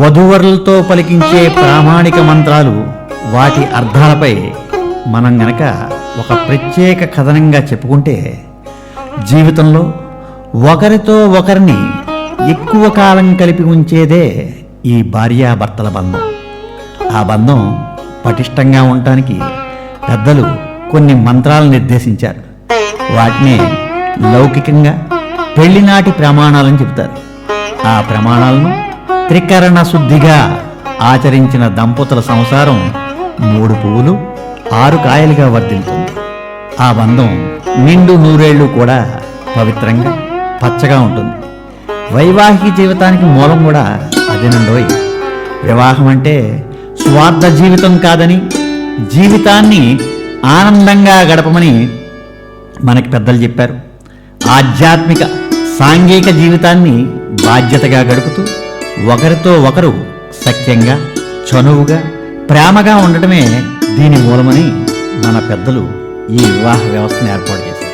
వధూవరులతో పలికించే ప్రామాణిక మంత్రాలు వాటి అర్థాలపై మనం గనక ఒక ప్రత్యేక కథనంగా చెప్పుకుంటే జీవితంలో ఒకరితో ఒకరిని ఎక్కువ కాలం కలిపి ఉంచేదే ఈ భార్యాభర్తల బంధం. ఆ బంధం పటిష్టంగా ఉండటానికి పెద్దలు కొన్ని మంత్రాలు నిర్దేశించారు. వాటినే లౌకికంగా పెళ్ళినాటి ప్రమాణాలని చెబుతారు. ఆ ప్రమాణాలను త్రికరణ శుద్ధిగా ఆచరించిన దంపతుల సంసారం మూడు పువ్వులు ఆరు కాయలుగా వర్ధిల్తుంది ఆ బంధం నిండు నూరేళ్ళు కూడా పవిత్రంగా పచ్చగా ఉంటుంది. వైవాహిక జీవితానికి మూలం కూడా అదేనండోయ్ వివాహం అంటే స్వార్థ జీవితం కాదని జీవితాన్ని ఆనందంగా గడపమని మనకి పెద్దలు చెప్పారు. ఆధ్యాత్మిక సాంఘిక జీవితాన్ని బాధ్యతగా గడుపుతూ ఒకరితో ఒకరు సఖ్యంగా చనువుగా ప్రేమగా ఉండటమే దీని మూలమని మన పెద్దలు ఈ వివాహ వ్యవస్థను ఏర్పాటు చేశారు.